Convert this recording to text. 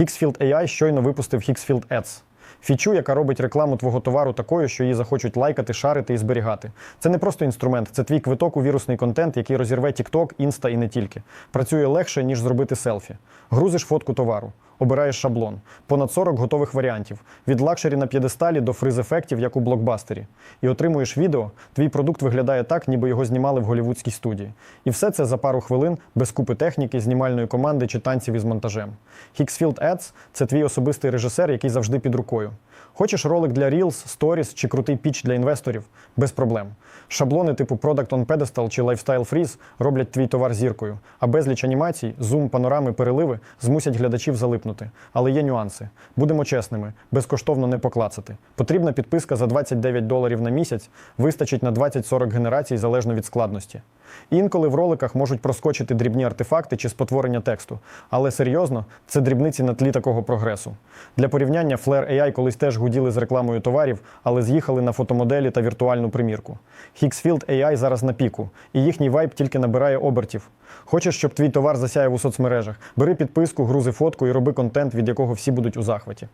Hixfield AI щойно випустив Hicksfield Ads. Фічу, яка робить рекламу твого товару такою, що її захочуть лайкати, шарити і зберігати. Це не просто інструмент, це твій квиток у вірусний контент, який розірве TikTok, Інста і не тільки. Працює легше, ніж зробити селфі. Грузиш фотку товару, обираєш шаблон. Понад 40 готових варіантів. Від лакшері на п'єдесталі до фриз-ефектів, як у блокбастері. І отримуєш відео, твій продукт виглядає так, ніби його знімали в голівудській студії. І все це за пару хвилин без купи техніки, знімальної команди чи танців із монтажем. Hixfield Ads – це твій особистий режисер, який завжди під рукою. Хочеш ролик для Reels, Stories чи крутий піч для інвесторів? Без проблем. Шаблони типу Product on Pedestal чи Lifestyle Freeze роблять твій товар зіркою, а безліч анімацій, зум, панорами, переливи змусять глядачів залипнути. Але є нюанси. Будемо чесними, безкоштовно не поклацати. Потрібна підписка за 29 доларів на місяць, вистачить на 20-40 генерацій залежно від складності. Інколи в роликах можуть проскочити дрібні артефакти чи спотворення тексту, але серйозно, це дрібниці на тлі такого прогресу. Для порівняння Flare AI колись теж гуділи з рекламою товарів, але з'їхали на фотомоделі та віртуальну примірку. Hixfield AI зараз на піку, і їхній вайб тільки набирає обертів. Хочеш, щоб твій товар засяяв у соцмережах? Бери підписку, грузи фотку і роби контент, від якого всі будуть у захваті.